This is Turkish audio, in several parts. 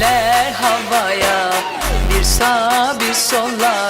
eller havaya Bir sağa bir sola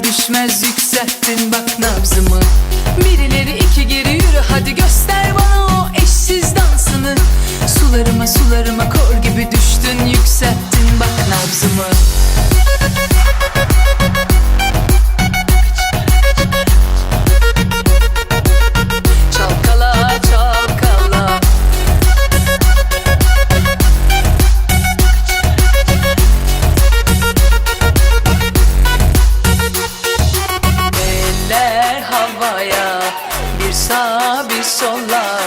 düşmez yükselttin. sağa bir sola.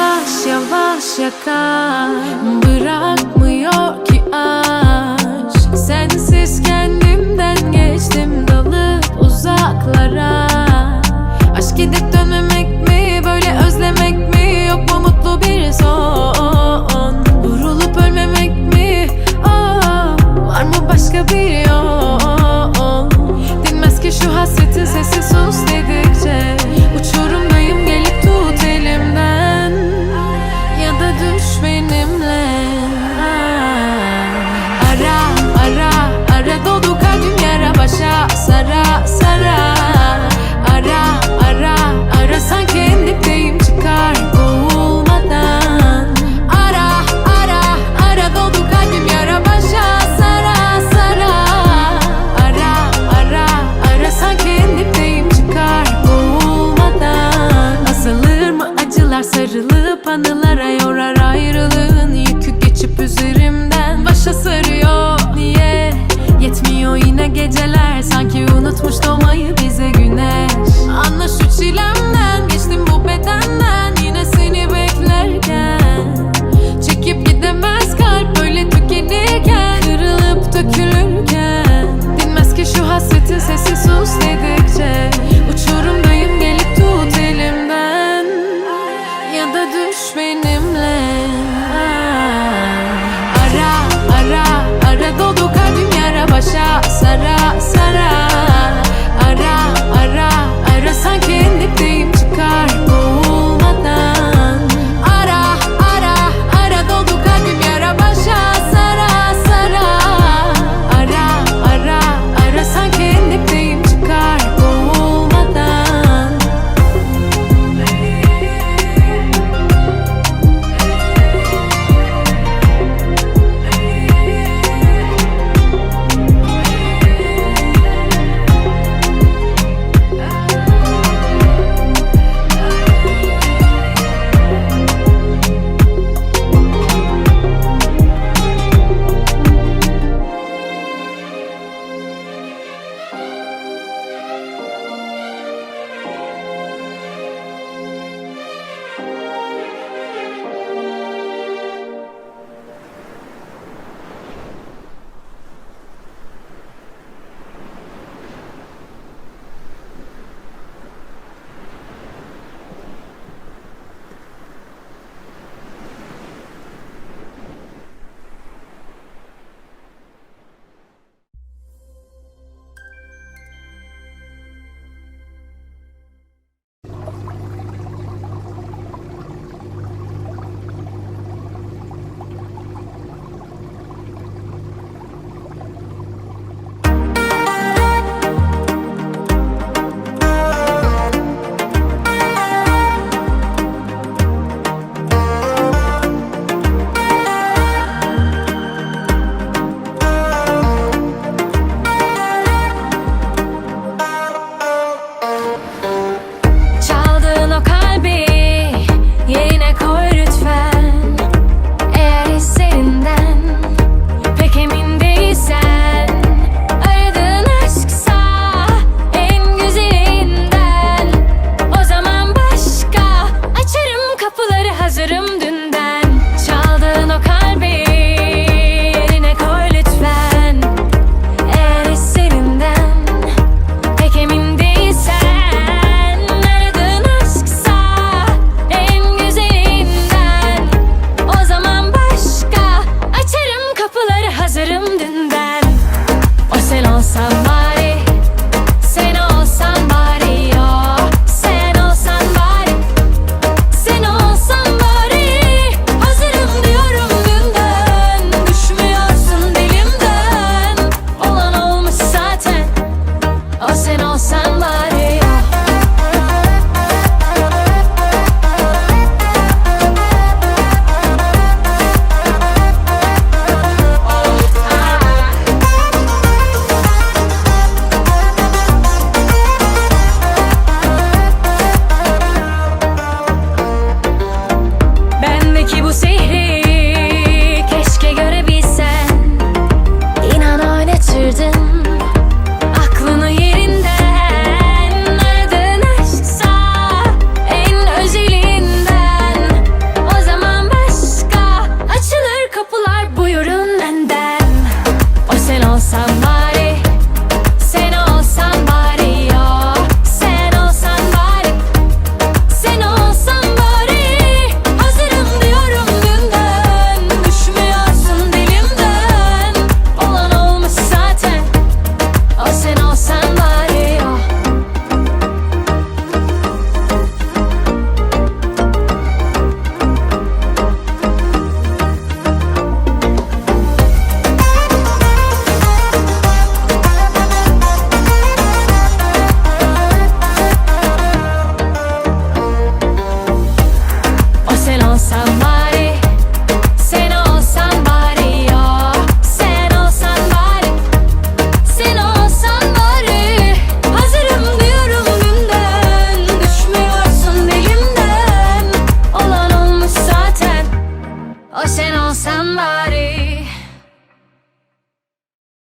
yavaş yavaş yakar Bırakmıyor ki aşk. Sensiz kendimden geçtim dalıp uzaklara. Aşk gidip dönmemek mi böyle özlemek mi? Yok mu mutlu bir son? kafanı